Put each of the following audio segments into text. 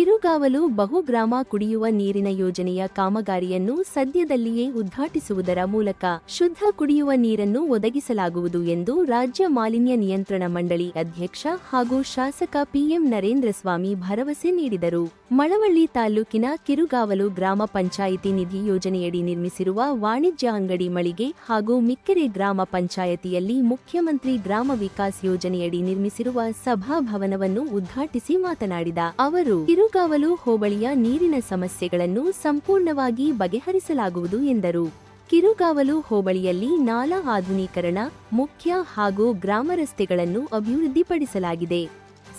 ಕಿರುಗಾವಲು ಬಹುಗ್ರಾಮ ಕುಡಿಯುವ ನೀರಿನ ಯೋಜನೆಯ ಕಾಮಗಾರಿಯನ್ನು ಸದ್ಯದಲ್ಲಿಯೇ ಉದ್ಘಾಟಿಸುವುದರ ಮೂಲಕ ಶುದ್ಧ ಕುಡಿಯುವ ನೀರನ್ನು ಒದಗಿಸಲಾಗುವುದು ಎಂದು ರಾಜ್ಯ ಮಾಲಿನ್ಯ ನಿಯಂತ್ರಣ ಮಂಡಳಿ ಅಧ್ಯಕ್ಷ ಹಾಗೂ ಶಾಸಕ ಪಿಎಂ ನರೇಂದ್ರ ಸ್ವಾಮಿ ಭರವಸೆ ನೀಡಿದರು. ಮಳವಳ್ಳಿ ತಾಲೂಕಿನ ಕಿರುಗಾವಲು ಗ್ರಾಮ ಪಂಚಾಯಿತಿ ನಿಧಿ ಯೋಜನೆಯಡಿ ನಿರ್ಮಿಸಿರುವ ವಾಣಿಜ್ಯ ಅಂಗಡಿ ಮಳಿಗೆ ಹಾಗೂ ಮಿಕ್ಕೆರೆ ಗ್ರಾಮ ಪಂಚಾಯತಿಯಲ್ಲಿ ಮುಖ್ಯಮಂತ್ರಿ ಗ್ರಾಮ ವಿಕಾಸ್ ಯೋಜನೆಯಡಿ ನಿರ್ಮಿಸಿರುವ ಸಭಾಭವನವನ್ನು ಉದ್ಘಾಟಿಸಿ ಮಾತನಾಡಿದ ಅವರು ಕಿರುಗಾವಲು ಹೋಬಳಿಯ ನೀರಿನ ಸಮಸ್ಯೆಗಳನ್ನು ಸಂಪೂರ್ಣವಾಗಿ ಬಗೆಹರಿಸಲಾಗುವುದು ಎಂದರು. ಕಿರುಗಾವಲು ಹೋಬಳಿಯಲ್ಲಿ ನಾಲಾ ಆಧುನೀಕರಣ, ಮುಖ್ಯ ಹಾಗೂ ಗ್ರಾಮ ರಸ್ತೆಗಳನ್ನು ಅಭಿವೃದ್ಧಿಪಡಿಸಲಾಗಿದೆ.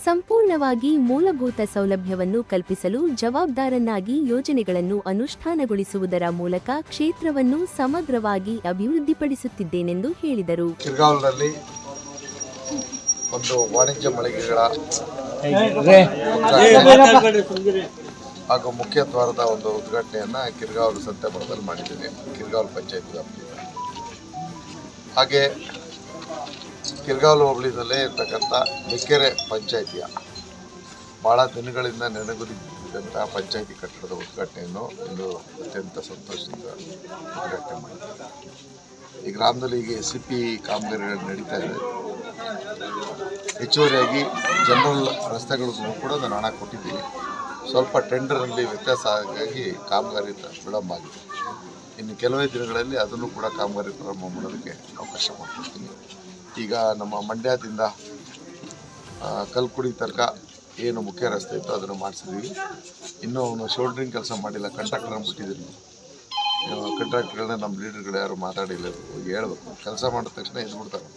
ಸಂಪೂರ್ಣವಾಗಿ ಮೂಲಭೂತ ಸೌಲಭ್ಯವನ್ನು ಕಲ್ಪಿಸಲು ಜವಾಬ್ದಾರನ್ನಾಗಿ ಯೋಜನೆಗಳನ್ನು ಅನುಷ್ಠಾನಗೊಳಿಸುವುದರ ಮೂಲಕ ಕ್ಷೇತ್ರವನ್ನು ಸಮಗ್ರವಾಗಿ ಅಭಿವೃದ್ಧಿಪಡಿಸುತ್ತಿದ್ದೇನೆಂದು ಹೇಳಿದರು. ಒಂದು ವಾಣಿಜ್ಯ ಮಳಿಗೆಗಳ ಹಾಗೂ ಮುಖ್ಯ ದ್ವಾರದ ಒಂದು ಉದ್ಘಾಟನೆಯನ್ನ ಕಿರ್ಗಾವಲು ಸಂತೆಮಠದಲ್ಲಿ ಮಾಡಿದ್ದೀನಿ ಕಿರ್ಗಾವಲು ಪಂಚಾಯತ್ ವ್ಯಾಪ್ತಿಯಿಂದ. ಹಾಗೆ ಕಿರ್ಗಾವಲು ಹೋಬಳಿದಲ್ಲೇ ಇರ್ತಕ್ಕಂಥ ಮೆಕ್ಕೆರೆ ಪಂಚಾಯಿತಿಯ ಭಾಳ ದಿನಗಳಿಂದ ನೆನಗುದಿದ್ದಂಥ ಪಂಚಾಯಿತಿ ಕಟ್ಟಡದ ಉದ್ಘಾಟನೆಯನ್ನು ಇಂದು ಅತ್ಯಂತ ಸಂತೋಷದಿಂದ ಉದ್ಘಾಟನೆ ಮಾಡಿದ್ದಾರೆ. ಈ ಗ್ರಾಮದಲ್ಲಿ ಈಗ ಎಸ್ ಸಿ ಪಿ ಕಾಮಗಾರಿಗಳು ನಡೀತಾ ಇದೆ. ಹೆಚ್ಚುವರಿಯಾಗಿ ಜನರಲ್ ರಸ್ತೆಗಳಿಗೂ ಕೂಡ ನಾನು ಹಣ ಕೊಟ್ಟಿದ್ದೀನಿ. ಸ್ವಲ್ಪ ಟೆಂಡರಲ್ಲಿ ವ್ಯತ್ಯಾಸ ಆಗಿ ಕಾಮಗಾರಿ ವಿಳಂಬ ಆಗಿದೆ. ಇನ್ನು ಕೆಲವೇ ದಿನಗಳಲ್ಲಿ ಅದನ್ನು ಕೂಡ ಕಾಮಗಾರಿ ಪ್ರಾರಂಭ ಮಾಡೋದಕ್ಕೆ ಅವಕಾಶ ಮಾಡಿಕೊಡ್ತೀನಿ. ಈಗ ನಮ್ಮ ಮಂಡ್ಯದಿಂದ ಕಲ್ಕುಡಿ ತನಕ ಏನು ಮುಖ್ಯ ರಸ್ತೆ ಇತ್ತು ಅದನ್ನು ಮಾಡಿಸಿದ್ದೀವಿ. ಇನ್ನೂ ಅವನು ಶೋಲ್ಡ್ರಿಂಗ್ ಕೆಲಸ ಮಾಡಿಲ್ಲ ಕಂಟ್ರಾಕ್ಟರ್ ಬಿಟ್ಟಿದ್ದೀನಿ. ಕಂಟ್ರಾಕ್ಟರ್ಗಳನ್ನ ನಮ್ಮ ಲೀಡರ್ಗಳು ಯಾರು ಮಾತಾಡಿಲ್ಲ ಹೋಗಿ ಹೇಳ್ಬೇಕು. ಕೆಲಸ ಮಾಡಿದ ತಕ್ಷಣ ಎದ್ಬಿಡ್ತಾರೆ.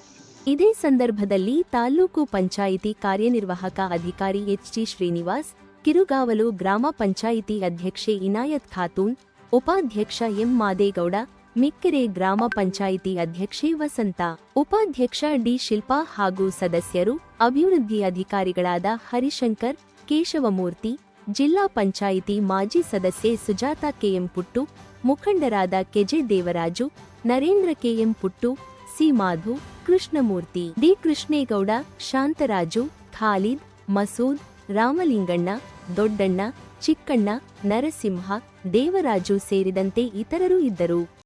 ಇದೇ ಸಂದರ್ಭದಲ್ಲಿ ತಾಲೂಕು ಪಂಚಾಯಿತಿ ಕಾರ್ಯನಿರ್ವಾಹಕ ಅಧಿಕಾರಿ ಎಚ್ಟಿ ಶ್ರೀನಿವಾಸ್, ಕಿರುಗಾವಲು ಗ್ರಾಮ ಪಂಚಾಯಿತಿ ಅಧ್ಯಕ್ಷೆ ಇನಾಯತ್ ಖಾತೂನ್, ಉಪಾಧ್ಯಕ್ಷ ಎಂ ಮಾದೇಗೌಡ, ಮಿಕ್ಕೆರೆ ಗ್ರಾಮ ಪಂಚಾಯಿತಿ ಅಧ್ಯಕ್ಷೆ ವಸಂತ, ಉಪಾಧ್ಯಕ್ಷ ಡಿ ಶಿಲ್ಪಾ ಹಾಗೂ ಸದಸ್ಯರು, ಅಭಿವೃದ್ಧಿ ಅಧಿಕಾರಿಗಳಾದ ಹರಿಶಂಕರ್, ಕೇಶವಮೂರ್ತಿ, ಜಿಲ್ಲಾ ಪಂಚಾಯಿತಿ ಮಾಜಿ ಸದಸ್ಯೆ ಸುಜಾತ ಕೆಎಂ ಪುಟ್ಟು, ಮುಖಂಡರಾದ K J Devaraju, Narendra K M Puttu C. Madhu, Krishnamurthy, D. Krishnegowda, Shantaraju, Khalid, Masood, Ramalinganna, Doddanna, Chikkanna, Narasimha, Devaraju ಸೇರಿದಂತೆ ಇತರರು ಇದ್ದರು.